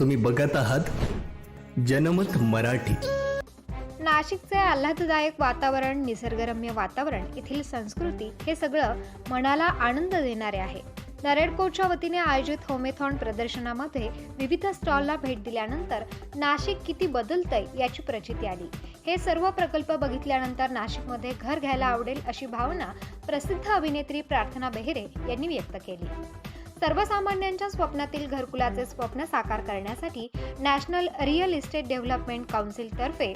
तुम्ही बघत आहात जनमत मराठी. नाशिकचे आल्हाददायक वातावरण निसर्गरम्य वातावरण येथील संस्कृती हे सगळं मनाला आनंद देणारे आहे. नरेडकोच्या वतीने आयोजित होमेथॉन प्रदर्शनामध्ये विविध स्टॉलला भेट दिल्यानंतर नाशिक किती बदलतंय याची प्रचिती आली. हे सर्व प्रकल्प बघितल्यानंतर नाशिकमध्ये घर घ्यायला आवडेल अशी भावना प्रसिद्ध अभिनेत्री प्रार्थना बेहरे यांनी व्यक्त केली. सर्वसामान्यांच्या स्वप्नातील घरकुलाचे स्वप्न साकार करण्यासाठी नॅशनल रिअल इस्टेट डेव्हलपमेंट काउन्सिलतर्फे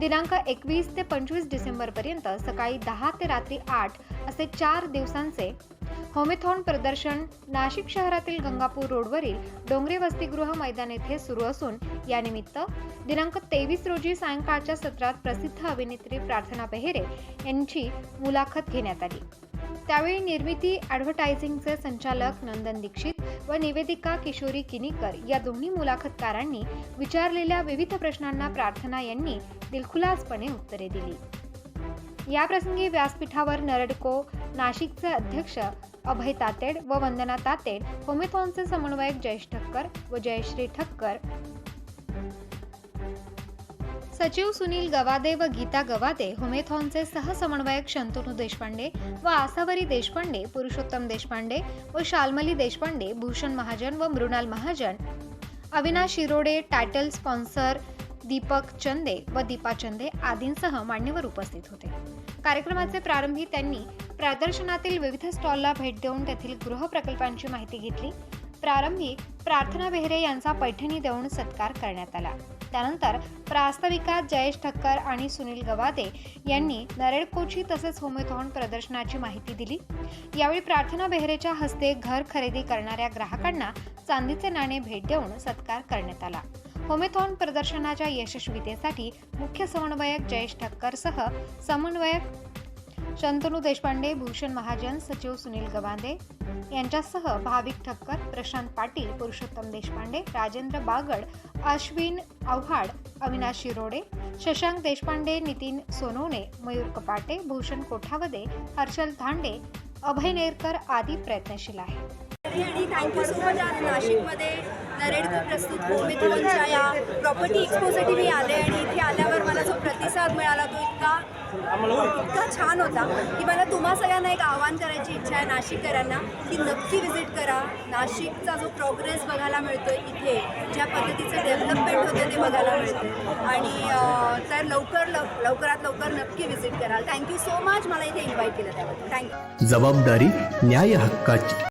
दिनांक एकवीस ते पंचवीस डिसेंबरपर्यंत सकाळी दहा ते रात्री आठ असे चार दिवसांचे होमेथॉन प्रदर्शन नाशिक शहरातील गंगापूर रोडवरील डोंगरे वसतिगृह मैदान येथे सुरू असून यानिमित्त दिनांक तेवीस रोजी सायंकाळच्या सत्रात प्रसिद्ध अभिनेत्री प्रार्थना बेहेरे यांची मुलाखत घेण्यात आली. त्यावेळी निर्मिती ॲडव्हर्टायझिंगचे संचालक नंदन दीक्षित व निवेदिका किशोरी किनीकर या दोन्ही मुलाखतकारांनी विचारलेल्या विविध प्रश्नांना प्रार्थना यांनी दिलखुलासपणे उत्तरे दिली. याप्रसंगी व्यासपीठावर नरडको नाशिकचे अध्यक्ष अभय तातेड व वंदना तातेड होमेथॉनचे समन्वयक जयेश ठक्कर व जयश्री ठक्कर सचिव सुनील गवादे व गीता गवादे होमेथॉनचे सहसमन्वयक शंतनू देशपांडे व आसावरी देशपांडे पुरुषोत्तम देशपांडे व शाल्मली देशपांडे भूषण महाजन व मृणाल महाजन अविनाश शिरोडे टायटल स्पॉन्सर दीपक चंदे व दीपा चंदे आदींसह मान्यवर उपस्थित होते. कार्यक्रमाचे प्रारंभी त्यांनी प्रदर्शनातील विविध स्टॉलला भेट देऊन तेथील गृह प्रकल्पांची माहिती घेतली. प्रारंभी प्रार्थना बेहरे यांचा पैठणी देऊन सत्कार करण्यात आला. त्यानंतर प्रास्ताविकात जयेश ठक्कर आणि सुनील गवादे यांनी नरेडकोची तसेच होमेथॉन प्रदर्शनाची माहिती दिली. यावेळी प्रार्थना बेहरेच्या हस्ते घर खरेदी करणाऱ्या ग्राहकांना चांदीचे नाणे भेट देऊन सत्कार करण्यात आला. होमेथॉन प्रदर्शनाच्या यशस्वीतेसाठी मुख्य समन्वयक जयेश ठक्करसह समन्वयक शंतनू देशपांडे भूषण महाजन सचिव सुनील गवांदे यांच्यासह भाविक ठक्कर प्रशांत पाटील पुरुषोत्तम देशपांडे राजेंद्र बागड अश्विन आव्हाड अविनाश शिरोडे शशांक देशपांडे नितीन सोनवणे मयूर कपाटे भूषण कोठावदे हर्षल धांडे अभय नेरकर आदी प्रयत्नशील आहेत. आणि थँक्यू सो मच आज नाशिकमध्ये नरेडकर प्रस्तुत होमेथॉनच्या या प्रॉपर्टी एक्सपोसाठी मी आले आणि इथे आल्यावर मला प्रतिसाद मिळाला तो इतका. इतका छान होता की मला तुम्हा सगळ्यांना एक आवाहन करायची इच्छा आहे नाशिककरांना की नक्की व्हिजिट करा. नाशिकचा जो प्रोग्रेस बघायला मिळतो इथे ज्या पद्धतीचं डेव्हलपमेंट होतं ते बघायला मिळतं आणि तर लवकर लव लवकरात लवकर नक्की व्हिजिट कराल. थँक्यू सो मच मला इथे इन्व्हाइट केलं त्याबद्दल. थँक्यू जबाबदारी न्याय हक्काची